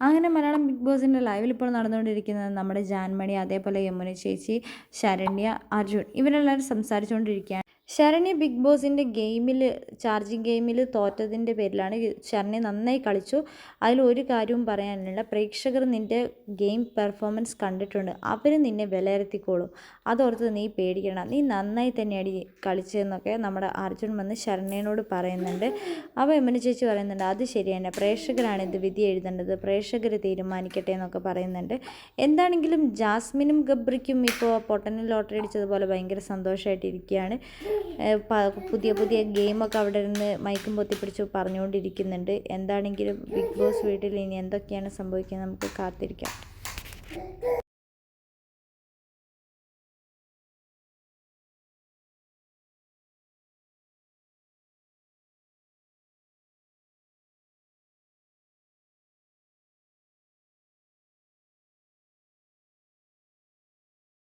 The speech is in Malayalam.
അങ്ങനെ മലയാളം ബിഗ് ബോസിന്റെ ലൈവിൽ ഇപ്പോൾ നടന്നുകൊണ്ടിരിക്കുന്നത് നമ്മുടെ ജാൻമണി അതേപോലെ യമുന ചേച്ചി ശരണ്യ അർജുൻ ഇവരെല്ലാവരും സംസാരിച്ചുകൊണ്ടിരിക്കുകയാണ്. ശരണ്യ ബിഗ് ബോസിന്റെ ഗെയിമിൽ ചാർജിങ് ഗെയിമിൽ തോറ്റതിന്റെ പേരിലാണ് ശരണ്യ നന്നായി കളിച്ചു. അതിൽ ഒരു കാര്യവും പറയാനില്ല. പ്രേക്ഷകർ നിന്റെ ഗെയിം പെർഫോമൻസ് കണ്ടിട്ടുണ്ട്. അവർ നിന്നെ വിലയിരുത്തിക്കോളും. അതോർത്ത് നീ പേടിക്കണം നീ നന്നായി തന്നെയാണ് കളിച്ചതെന്നൊക്കെ നമ്മുടെ അർജുൻ വന്ന് ശരണ്യനോട് പറയുന്നുണ്ട്. അപ്പോൾ എമ്മന ചേച്ചി പറയുന്നുണ്ട് അത് ശരിയാണ് പ്രേക്ഷകരാണ് ഇത് വിധി എഴുതേണ്ടത്. പ്രേക്ഷകർ തീരുമാനിക്കട്ടെ എന്നൊക്കെ പറയുന്നുണ്ട്. എന്താണെങ്കിലും ജാസ്മിനും ഗബ്രിക്കും ഇപ്പോൾ പൊട്ടനിൽ ലോട്ടറി അടിച്ചതുപോലെ ഭയങ്കര സന്തോഷമായിട്ടിരിക്കുകയാണ്. പുതിയ പുതിയ ഗെയിമൊക്കെ അവിടെ ഇരുന്ന് മൈക്കും പൊത്തിപ്പിടിച്ച് പറഞ്ഞുകൊണ്ടിരിക്കുന്നുണ്ട്. എന്താണെങ്കിലും ബിഗ് ബോസ് വീട്ടിൽ ഇനി എന്തൊക്കെയാണ് സംഭവിക്കുന്നത് നമുക്ക് കാത്തിരിക്കാം.